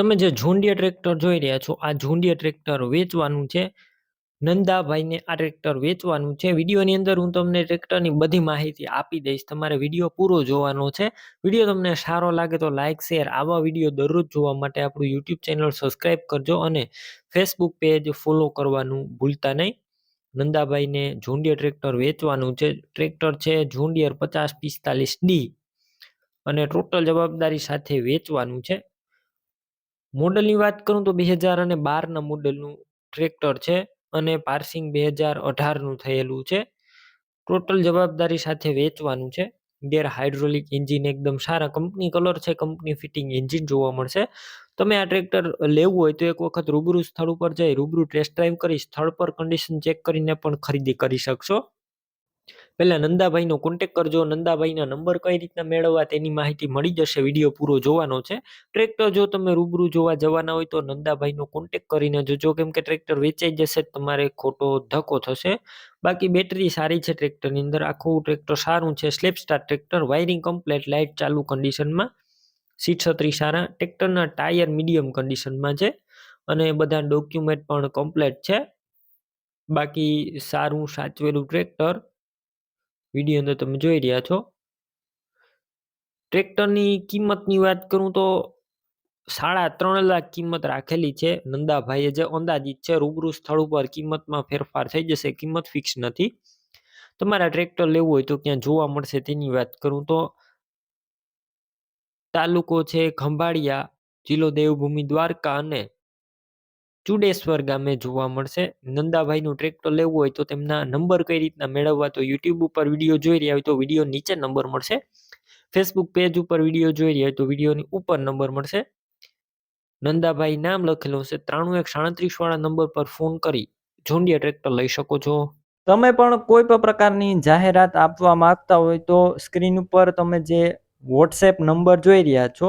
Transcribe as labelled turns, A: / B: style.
A: તમે જે ઝુંડિયા ટ્રેક્ટર જોઈ રહ્યા છો, આ ઝુંડિયા ટ્રેક્ટર વેચવાનું છે. નંદાભાઈને આ ટ્રેક્ટર વેચવાનું છે. વિડીયોની અંદર હું તમને ટ્રેક્ટરની બધી માહિતી આપી દઈશ. તમારે વીડિયો પૂરો જોવાનો છે. વીડિયો તમને સારો લાગે તો લાઇક શેર, આવા વીડિયો દરરોજ જોવા માટે આપણું યુટ્યુબ ચેનલ સબસ્ક્રાઈબ કરજો અને ફેસબુક પેજ ફોલો કરવાનું ભૂલતા નહીં. નંદાભાઈને ઝુંડિયર ટ્રેક્ટર વેચવાનું છે. ટ્રેક્ટર છે ઝુંડિયર પચાસ પિસ્તાલીસ ડી અને ટોટલ જવાબદારી સાથે વેચવાનું છે. મોડલની વાત કરું તો બે હજાર અને બારના મોડલનું ટ્રેક્ટર છે અને પાર્સિંગ બે હજાર અઢારનું થયેલું છે. ટોટલ જવાબદારી સાથે વેચવાનું છે. ગેર હાઇડ્રોલિક એન્જિન એકદમ સારા કંપની કલર છે, કંપની ફિટિંગ એન્જિન જોવા મળશે. તમે આ ટ્રેક્ટર લેવું હોય તો એક વખત રૂબરૂ સ્થળ ઉપર જઈ, રૂબરૂ ટેસ્ટ ડ્રાઈવ કરી, સ્થળ પર કન્ડિશન ચેક કરીને પણ ખરીદી કરી શકશો. પહેલા નંદાભાઈનો કોન્ટેક કરજો, નંદાભાઈના નંબર કઈ રીતના મેળવવા તેની માહિતી મળી જશે વીડિયો પૂરો જોવાનો છે. ટ્રેક્ટર જો તમે રૂબરૂ જોવા જવાના હોય તો નંદાભાઈનો કોન્ટેક કરીને જોજો, કેમ કે ટ્રેક્ટર વેચાઈ જશે, તમારે ખોટો ધક્કો થશે. બાકી બેટરી સારી છે ટ્રેક્ટરની અંદર, આખું ટ્રેક્ટર સારું છે slap star tractor wiring complete light ચાલુ કન્ડિશનમાં સીટ છત્રી સારા ટ્રેક્ટરના ટાયર મીડિયમ કન્ડિશનમાં છે. અને બધા ડોક્યુમેન્ટ પણ કમ્પ્લેટ છે. બાકી સારું, સાચવેલું ટ્રેક્ટર વીડિયો અંદર તમે જોઈ રહ્યા છો. ટ્રેક્ટરની કિંમતની વાત કરું તો સાડા ત્રણ લાખ કિંમત રાખેલી છે. નંદાભાઈએ જે અંદાજિત છે, રૂબરૂ સ્થળ ઉપર કિંમતમાં ફેરફાર થઈ જશે, કિંમત ફિક્સ નથી. તમારા ટ્રેક્ટર લેવું હોય તો ક્યાં જોવા મળશે તેની વાત કરું તો તાલુકો છે, ખંભાળિયા, જિલ્લો દેવભૂમિ, દ્વારકા અને ચુડેશ્વર ગામે જોવા મળશે. નંદાભાઈનું ટ્રેક્ટર લેવું હોય તો તેમના નંબર કઈ રીતના મેળવવા? તો યુટ્યુબ ઉપર વીડિયો જોઈ રહ્યા હોય તો વીડિયો નીચે નંબર મળશે. ફેસબુક પેજ ઉપર વીડિયો જોઈ રહ્યા હોય તો વિડીયોની ઉપર નંબર મળશે. નંદાભાઈ નામ લખેલું છે ત્રાણું એક સાડત્રીસ વાળા નંબર પર ફોન કરી. જોન્ડિયા ટ્રેક્ટર લઈ શકો છો.
B: તમે પણ કોઈ પણ પ્રકારની જાહેરાત આપવા માંગતા હોય તો સ્ક્રીન ઉપર તમે જે વોટ્સએપ નંબર જોઈ રહ્યા છો